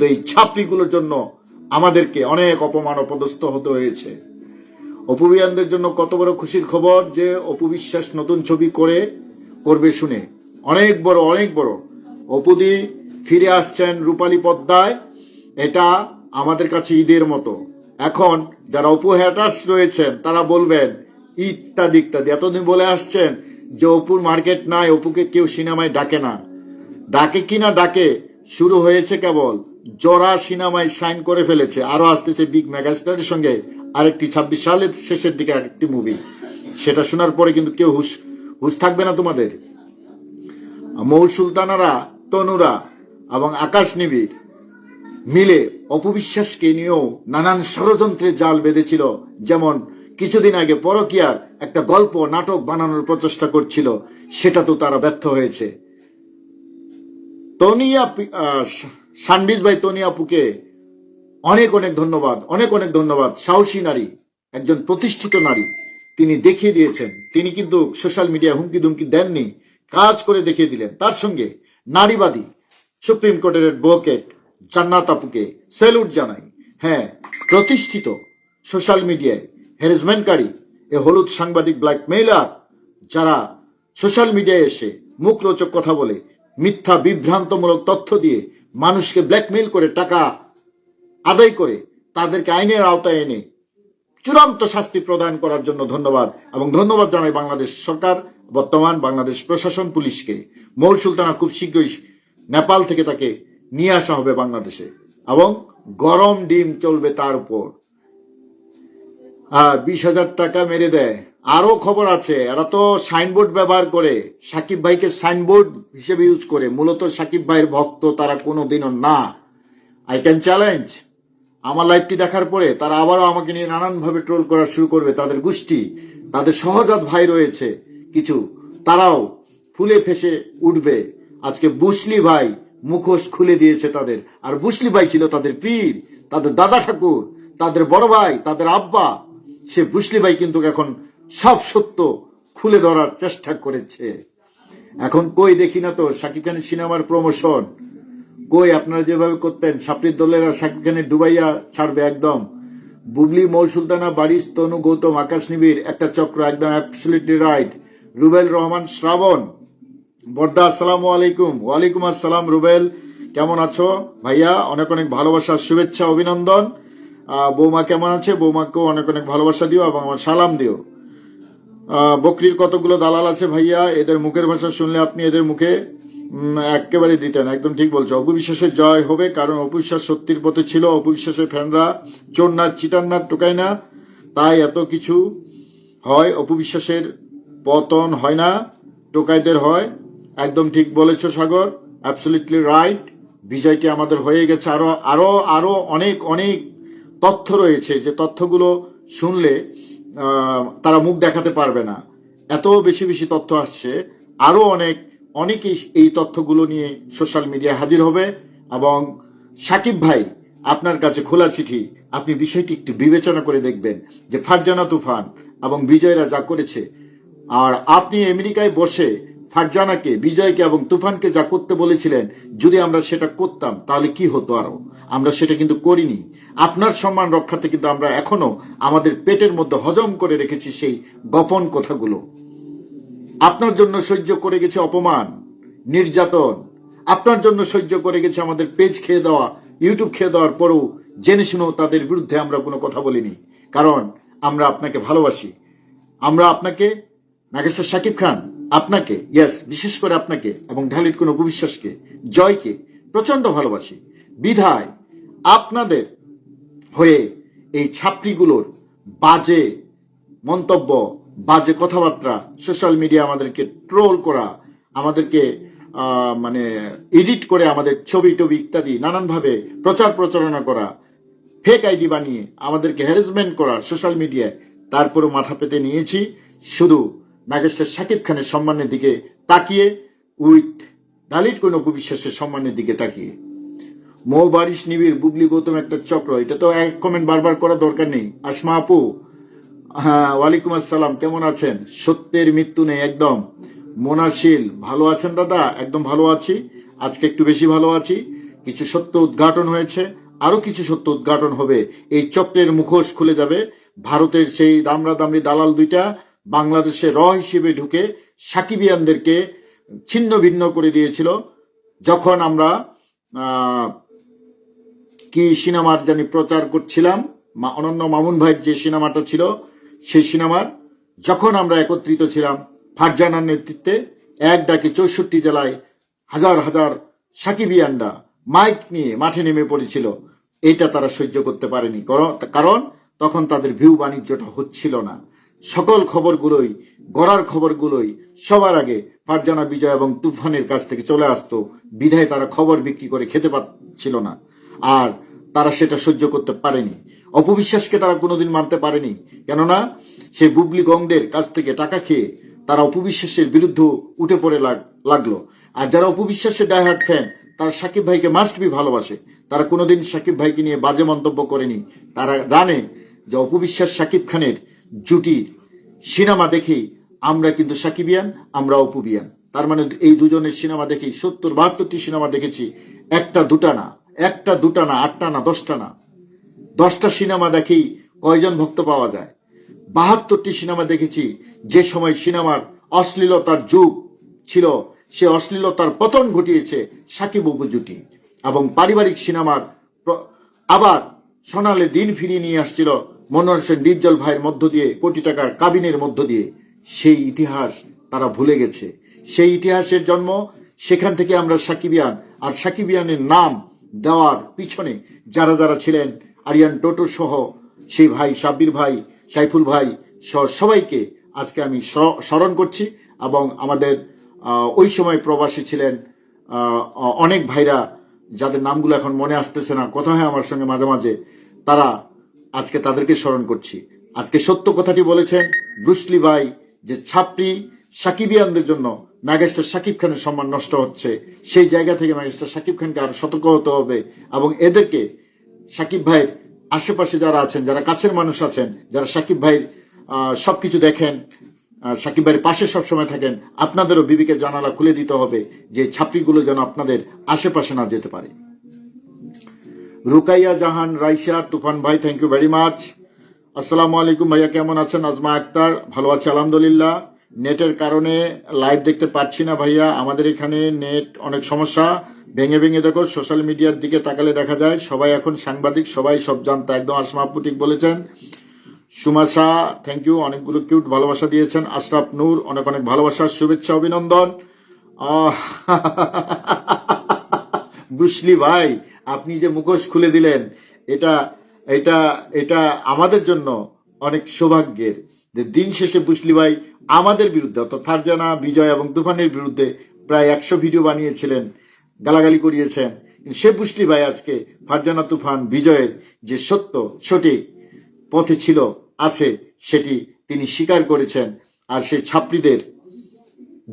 কিন্তু এই ছাপড়িগুলোর জন্য আমাদেরকে অনেক অপমান অপদস্থ হতে হয়েছে। অপুবিয়ানদের জন্য কত বড় খুশির খবর যে অপুবিশ্বাস নতুন ছবি করে করবে শুনে। অনেক বড় অনেক বড়। অপুদি ফিরে আসছেন রূপালী পদ্মায়। এটা আমাদের কাছে ঈদের মতো। এখন যারা অপু হ্যাটার্স রয়েছেন, তারা বলবেন, ইত্যাদি ইত্যাদি। এতদিন বলে আসছেন যে অপুর মার্কেট নাই, অপুকে কেউ সিনেমায় ডাকে না। ডাকে কিনা ডাকে, শুরু হয়েছে কেবল জরা সিনেমায় সাইন করে ফেলেছে। আরও আসতেছে বিগ মেগাস্টারের সঙ্গে আরেকটি ছাব্বিশ সালের শেষের দিকে আরেকটি মুভি সেটা শোনার পরে কিন্তু কেউ হুশ হুশ থাকবে না তোমাদের। মৌল সুলতানারা, তনুরা এবং আকাশ নিবিড় মিলে অপবিশ্বাসকে নিয়েও নানান ষড়যন্ত্রের জাল বেঁধেছিল। যেমন কিছুদিন আগে পরকিয়ার একটা গল্প, নাটক বানানোর প্রচেষ্টা করছিল। সেটা তো তারা ব্যর্থ হয়েছে। তনিয়া সানবিজ ভাই তনিয়াপুকে অনেক অনেক ধন্যবাদ, অনেক অনেক ধন্যবাদ। সাহসী নারী, একজন প্রতিষ্ঠিত নারী, তিনি দেখিয়ে দিয়েছেন। তিনি কিন্তু সোশ্যাল মিডিয়া হুমকি দুমকি দেননি, কাজ করে দেখিয়ে দিলেন। তার সঙ্গে নারীবাদী সুপ্রিম কোর্টের অ্যাডভোকেট জান্নাত আপুকে স্যালুট জানাই। হ্যাঁ প্রতিষ্ঠিত সোশ্যাল মিডিয়ায় হ্যারাসমেন্টকারী, এ হলুদ সাংবাদিক, ব্ল্যাক ব্ল্যাকমেইলার যারা সোশ্যাল মিডিয়ায় এসে মুখরোচক কথা বলে, মিথ্যা, বিভ্রান্তমূলক তথ্য দিয়ে মানুষকে ব্ল্যাকমেইল করে, টাকা আদায় করে, তাদেরকে আইনের আওতায় এনে চূড়ান্ত শাস্তি প্রদান করার জন্য ধন্যবাদ এবং ধন্যবাদ জানাই বাংলাদেশ সরকার, বর্তমান বাংলাদেশ প্রশাসন, পুলিশকে। মৌল সুলতানা খুব শীঘ্রই নেপাল থেকে তাকে নিয়ে আসা হবে বাংলাদেশে এবং গরম ডিম চলবে তার উপর। বিশ হাজার টাকা মেরে দেয়। আরও খবর আছে। এরা তো সাইনবোর্ড ব্যবহার করে। সাকিব ভাইকে সাইনবোর্ড হিসেবে ইউজ করে। মূলত সাকিব ভাইয়ের ভক্ত, তারা কোনোদিনও না। আই ক্যান চ্যালেঞ্জ আমার লাইভটি দেখার পরে তারা আবারও আমাকে নিয়ে নানানভাবে ট্রোল করা শুরু করবে। তাদের গোষ্ঠী, তাদের সহজাত ভাই রয়েছে কিছু। তারাও ফুলে ফেসে উঠবে। আজকে বুসলি ভাই মুখোশ খুলে দিয়েছে তাদের। আর বুসলি ভাই ছিল তাদের পীর, তাদের দাদা ঠাকুর, তাদের বড় ভাই, তাদের আব্বা। সে বুসলি ভাই কিন্তু এখন সব সত্য খুলে ধরার চেষ্টা করেছে। এখন কই দেখি না তো শাকিব খানের সিনেমার প্রমোশন? কই আপনারা যেভাবে করতেন, সাপড়ির দলেরা শাকিব খানের ডুবাইয়া ছাড়বে একদম। বুবলি মৌল সুলতানা, বারিশ, তনু, গৌতম, আকাশ নিবিড়, একটা চক্র, একদম অ্যাবসলিটলি রাইট রুবেল রহমান, শ্রাবণ। বর্দা, আসসালাম আলাইকুম। ওয়ালাইকুম আসসালাম, রুবেল। কেমন আছো? ভাইয়া, অনেক অনেক ভালোবাসা, শুভেচ্ছা, অভিনন্দন। বৌমা কেমন আছে? বৌমাকেও অনেক অনেক ভালোবাসা দিও এবং আমার সালাম দিও। বকরির কতগুলো দালাল আছে ভাইয়া? এদের মুখের ভাষা শুনলে আপনি এদের মুখে একেবারে দিতেন, একদম ঠিক বলছো। অপবিশ্বাসের জয় হবে, কারণ অপবিশ্বাস সত্যির পথে ছিল, অপবিশ্বাসের ফ্যানরা চোর না, চিটার না, টোকায় না। তাই এত কিছু হয়, অপবিশ্বাসের পতন হয় না, টোকাইদের হয়। একদম ঠিক বলেছ, সাগর। অ্যাবসলিটলি রাইট বিজয়টি আমাদের হয়ে গেছে। আরও আরও আরও অনেক অনেক তথ্য রয়েছে। যে তথ্যগুলো শুনলে তারা মুখ দেখাতে পারবে না। এত বেশি বেশি তথ্য আসছে। আরও অনেক অনেকেই এই তথ্যগুলো নিয়ে সোশ্যাল মিডিয়ায় হাজির হবে এবং সাকিব ভাই, আপনার কাছে খোলা চিঠি, আপনি বিষয়টি একটু বিবেচনা করে দেখবেন যে ফারজানা তুফান এবং বিজয়রা যা করেছে, আর আপনি আমেরিকায় বসে ফারজানাকে, বিজয়কে এবং তুফানকে যা করতে বলেছিলেন, যদি আমরা সেটা করতাম, তাহলে কি হতো আরও? আমরা সেটা কিন্তু করিনি। আপনার সম্মান রক্ষাতে কিন্তু আমরা এখনও আমাদের পেটের মধ্যে হজম করে রেখেছি সেই গোপন কথাগুলো। আপনার জন্য সহ্য করে গেছে অপমান, নির্যাতন। আপনার জন্য সহ্য করে গেছে আমাদের পেজ খেয়ে দেওয়া, ইউটিউব খেয়ে দেওয়ার পরেও জেনে শুনেও তাদের বিরুদ্ধে আমরা কোনো কথা বলিনি। কারণ আমরা আপনাকে ভালোবাসি। আমরা আপনাকে নাগেশ্বর শাকিব খান আপনাকে ইয়েস বিশেষ করে আপনাকে এবং ঢালির কোনো অবিশ্বাসকে জয়কে প্রচণ্ড ভালোবাসি। বিধায় আপনাদের হয়ে এই ছাত্রীগুলোর বাজে মন্তব্য, বাজে কথাবার্তা সোশ্যাল মিডিয়া আমাদেরকে ট্রোল করা, আমাদেরকে মানে এডিট করে আমাদের ছবি টবি ইত্যাদি নানানভাবে প্রচার প্রচারণা করা ফেক আইডি বানিয়ে আমাদেরকে হ্যারাসমেন্ট করা সোশ্যাল মিডিয়ায় তারপরও মাথা পেতে নিয়েছি। শুধু নাগেশ্বর শাকিব খানের সম্মানের দিকে তাকিয়ে, উইথ ডালিট কোন বিশ্বাসের সম্মানের দিকে তাকিয়ে। মৌ বারিশ নিবিড়, বুবলি গৌতম একটা চক্র, এটা তো এক কমেন্ট বারবার করা দরকার নেই। আসমা আপু হ্যাঁ ওয়ালাইকুম আসসালাম, কেমন আছেন? সত্যের মৃত্যু নেই, একদম। মোনাশিল ভালো আছেন দাদা? একদম ভালো আছি। আজকে একটু বেশি ভালো আছি। কিছু সত্য উদ্ঘাটন হয়েছে। আরও কিছু সত্য উদ্ঘাটন হবে। এই চক্রের মুখোশ খুলে যাবে। ভারতের সেই দামরা দামড়ি দালাল দুইটা বাংলাদেশে র হিসেবে ঢুকে সাকিবিয়ানদেরকে ছিন্ন ভিন্ন করে দিয়েছিল। যখন আমরা কি সিনেমার জানি প্রচার করছিলাম, মা- অনন্য মামুন ভাইয়ের যে সিনেমাটা ছিল, সেই সিনেমার, যখন আমরা একত্রিত ছিলাম ফারজানার নেতৃত্বে, এক ডাকে চৌষট্টি জেলায় হাজার হাজার সাকিবিয়ানরা মাইক নিয়ে মাঠে নেমে পড়েছিল। এটা তারা সহ্য করতে পারেনি। কারণ তখন তাদের ভিউ বাণিজ্যটা হচ্ছিল না। সকল খবরগুলোই, গড়ার খবরগুলোই সবার আগে ফারজানা বিজয় এবং তুফানের কাছ থেকে চলে আসতো। বিধায় তারা খবর বিক্রি করে খেতে পাচ্ছিল না। আর তারা সেটা সহ্য করতে পারেনি। অপবিশ্বাসকে তারা কোনোদিন মানতে পারেনি। কেননা সেই বুবলি গংদের কাছ থেকে টাকা খেয়ে তারা অপবিশ্বাসের বিরুদ্ধে উঠে পড়ে লাগ- লাগল। আর যারা অপবিশ্বাসের ডায়হার্ট ফ্যান, তারা সাকিব ভাইকে মাস্ট বি ভালোবাসে। তারা কোনোদিন সাকিব ভাইকে নিয়ে বাজে মন্তব্য করেনি। তারা জানে যে অপবিশ্বাস সাকিব খানের জুটির সিনেমা দেখেই আমরা কিন্তু সাকিবিয়ান আমরা অপুবিয়ান তার মানে এই দুজনের সিনেমা দেখেই সত্তর বাহাত্তরটি সিনেমা দেখেছি, একটা দুটা না, একটা দুটা না, আটটা না, দশটা না। দশটা সিনেমা দেখেই কয়জন ভক্ত পাওয়া যায়? বাহাত্তরটি সিনেমা দেখেছি, যে সময় সিনেমার অশ্লীলতার যুগ ছিল, সে অশ্লীলতার পতন ঘটিয়েছে সাকিব অপু জুটি। এবং পারিবারিক সিনেমার আবার সোনালে দিন ফিরিয়ে নিয়ে আসছিল মনোহর সেন ডিপজল ভাইয়ের মধ্য দিয়ে, কোটি টাকার কাবিনের মধ্য দিয়ে সেই ইতিহাস তারা ভুলে গেছে। সেই ইতিহাসের জন্ম সেখান থেকে আমরা সাকিবিয়ান আর সাকিবিয়ানের নাম দেওয়ার পিছনে যারা যারা ছিলেন, আরিয়ান টোটো সহ সেই ভাই সাব্বির ভাই, সাইফুল ভাই সহ সবাইকে আজকে আমি স্মরণ করছি এবং আমাদের ওই সময় প্রবাসী ছিলেন অনেক ভাইরা যাদের নামগুলো এখন মনে আসতেছে না, কথা হয় আমার সঙ্গে মাঝে মাঝে, তারা আজকে তাদেরকে স্মরণ করছি। আজকে সত্য কথাটি বলেছেন ব্রুসলি ভাই, যে ছাপড়ি সাকিবিয়ানদের জন্য ম্যাগেস্টার সাকিব খানের সম্মান নষ্ট হচ্ছে। সেই জায়গা থেকে ম্যাগেস্টার সাকিব খানকে আরও সতর্ক হতে হবে এবং এদেরকে সাকিব ভাইয়ের আশেপাশে যারা আছেন, যারা কাছের মানুষ আছেন, যারা সাকিব ভাইয়ের সবকিছু দেখেন সাকিব ভাইয়ের পাশে সবসময় থাকেন, আপনাদেরও বিবিকে জানালা খুলে দিতে হবে যে ছাত্রীগুলো যেন আপনাদের আশেপাশে না যেতে পারে। রুকাইয়া জাহান রাইসা তুফান ভাই থ্যাংক ইউ ভেরি মাচ আসসালামু আলাইকুম ভাইয়া, কেমন আছেন? আজমা আক্তার, ভালো আছে, আলহামদুলিল্লাহ। নেটের কারণে লাইভ দেখতে পাচ্ছি না ভাইয়া, আমাদের এখানে নেট অনেক সমস্যা। ভেঙে ভেঙে দেখো সোশ্যাল মিডিয়ার দিকে তাকালে দেখা যায়, সবাই এখন সাংবাদিক, সবাই সব জানতা, একদম আসমা আপু ঠিক বলেছেন। সুমাশা থ্যাংক ইউ অনেকগুলো কিউট ভালোবাসা দিয়েছেন। আশরাফ নূর, অনেক অনেক ভালোবাসা শুভেচ্ছা, অভিনন্দন। বুসলি ভাই, আপনি যে মুখোশ খুলে দিলেন, এটা এটা এটা আমাদের জন্য অনেক সৌভাগ্যের যে দিন শেষে বুসলি ভাই আমাদের বিরুদ্ধে, অর্থাৎ ফারজানা, বিজয় এবং তুফানের বিরুদ্ধে প্রায় একশো ভিডিও বানিয়েছিলেন, গালাগালি করিয়েছেন। সে বুসলি ভাই আজকে ফারজানা, তুফান, বিজয়ের যে সত্য সঠিক পথে ছিল, আছে, সেটি তিনি স্বীকার করেছেন। আর সেই ছাত্রীদের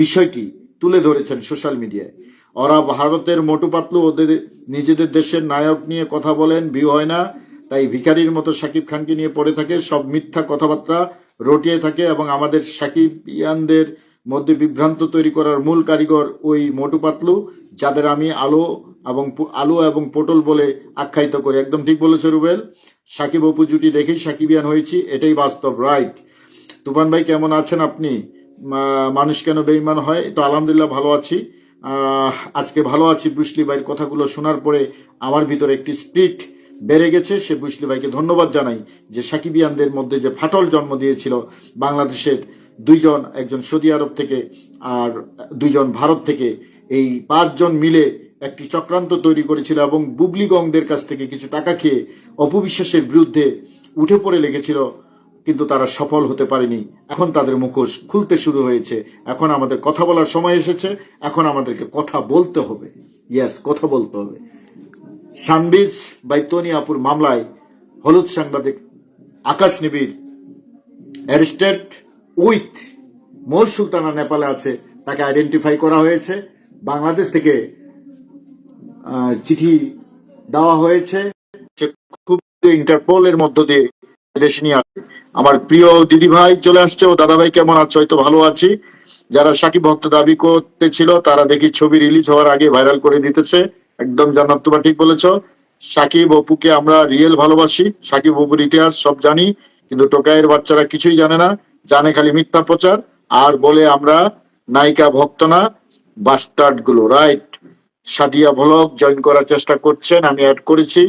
বিষয়টি তুলে ধরেছেন সোশ্যাল মিডিয়ায়। ওরা ভারতের মোটু পাতলু ওদের নিজেদের দেশের নায়ক নিয়ে কথা বলেন ভিউ হয় না। তাই ভিখারির মতো সাকিব খানকে নিয়ে পড়ে থাকে। সব মিথ্যা কথাবার্তা রটিয়ে থাকে এবং আমাদের সাকিব ইয়ানদের মধ্যে বিভ্রান্ত তৈরি করার মূল কারিগর ওই মোটু পাতলু, যাদের আমি আলো এবং আলু এবং পটল বলে আখ্যায়িত করি। একদম ঠিক বলেছে রুবেল। সাকিব অপু জুটি দেখেই সাকিবিয়ান হয়েছি, এটাই বাস্তব, রাইট। তুফান ভাই, কেমন আছেন আপনি? মানুষ কেন বেইমান হয়? তো আলহামদুলিল্লাহ ভালো আছি। আজকে ভালো আছি বুসলি ভাইয়ের কথাগুলো শোনার পরে আমার ভিতরে একটি স্পিরিট বেড়ে গেছে। সে বুসলি ভাইকে ধন্যবাদ জানাই যে সাকিবিয়ানদের মধ্যে যে ফাটল জন্ম দিয়েছিল বাংলাদেশের দুইজন, একজন সৌদি আরব থেকে আর দুইজন ভারত থেকে, এই পাঁচজন মিলে একটি চক্রান্ত তৈরি করেছিল এবং বুবলি গংদের কাছ থেকে কিছু টাকা খেয়ে অপবিশ্বাসের বিরুদ্ধে উঠে পড়ে লেগেছিল কিন্তু তারা সফল হতে পারেনি। এখন তাদের মুখোশ খুলতে শুরু হয়েছে। এখন আমাদের কথা বলার সময় এসেছে। এখন আমাদেরকে কথা বলতে হবে। ইয়াস কথা বলতে হবে। সানবিজ বাইতনি আপুর মামলায় হলুদ সাংবাদিক আকাশ নিবিড় অ্যারেস্টেড উইথ মোর সুলতানা নেপালে আছে, তাকে আইডেন্টিফাই করা হয়েছে। বাংলাদেশ থেকে চিঠি দেওয়া হয়েছে। খুব ইন্টারপোলের মধ্য দিয়ে দেশে নিয়ে আসে। আমার প্রিয় দিদি ভাই চলে আসছে, ও দাদা ভাই কেমন আছো? হয়তো ভালো আছি। যারা সাকিব ভক্ত দাবি করতে ছিল, তারা দেখি ছবি রিলিজ হওয়ার আগে ভাইরাল করে দিতেছে। একদম জান্নাত, তোমার ঠিক বলেছ। সাকিব অপুকে আমরা রিয়েল ভালোবাসি। সাকিব অপুর ইতিহাস সব জানি, কিন্তু টোকাইয়ের বাচ্চারা কিছুই জানে না। জানে খালি মিথ্যা প্রচার। আর বলে আমরা নায়িকা ভক্ত না বাস্টার্ডগুলো রাইট সাদিয়া ভ্লগ জয়েন করার চেষ্টা করছেন, আমি অ্যাড করেছি।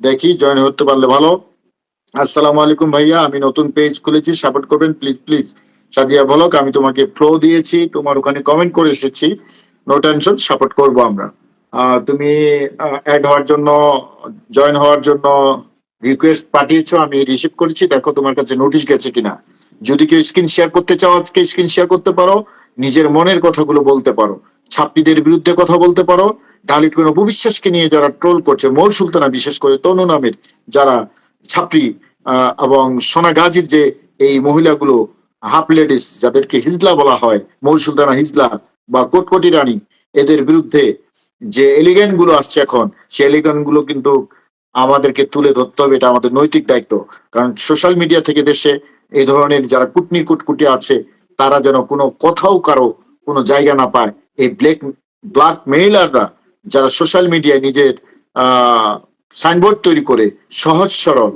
দেখি জয়েন হতে পারলে ভালো। আসসালামু আলাইকুম ভাইয়া, আমি নতুন পেজ খুলেছি সাপোর্ট করবেন প্লিজ প্লিজ সাদিয়া ভ্লগ আমি তোমাকে ফ্লো দিয়েছি, তোমার ওখানে কমেন্ট করে এসেছি। নো টেনশন সাপোর্ট করব আমরা। তুমি অ্যাড হওয়ার জন্য জয়েন হওয়ার জন্য রিকোয়েস্ট পাঠিয়েছো, আমি রিসিভ করেছি। দেখো তোমার কাছে নোটিশ গেছে কিনা। যদি কেউ স্ক্রিন শেয়ার করতে চাও, আজকে স্ক্রিন শেয়ার করতে পারো। নিজের মনের কথাগুলো বলতে পারো। ছাত্রীদের বিরুদ্ধে কথা বলতে পারো। ডালিট কোন উপবিশ্বাসকে নিয়ে যারা ট্রোল করছে মোর সুলতানা বিশেষ করে তনু নামের যারা ছাত্রী এবং সোনাগাজীর যে এই মহিলাগুলো, হাফ লেডিস যাদেরকে হিজলা বলা হয়, মৌল সুলতানা হিজলা বা কোটকটি রানী, এদের বিরুদ্ধে যে এলিগেনগুলো আসছে এখন সে এলিগেন্টগুলো কিন্তু আমাদেরকে তুলে ধরতে হবে, এটা আমাদের নৈতিক দায়িত্ব। কারণ সোশ্যাল মিডিয়া থেকে দেশে এই ধরনের যারা কুটনি কুটকুটি আছে, তারা যেন কোনো কোথাও কারও কোনো জায়গা না পায়। এই ব্ল্যাক ব্ল্যাক মেইলাররা যারা সোশ্যাল মিডিয়ায় নিজের সাইনবোর্ড তৈরি করে সহজ সরল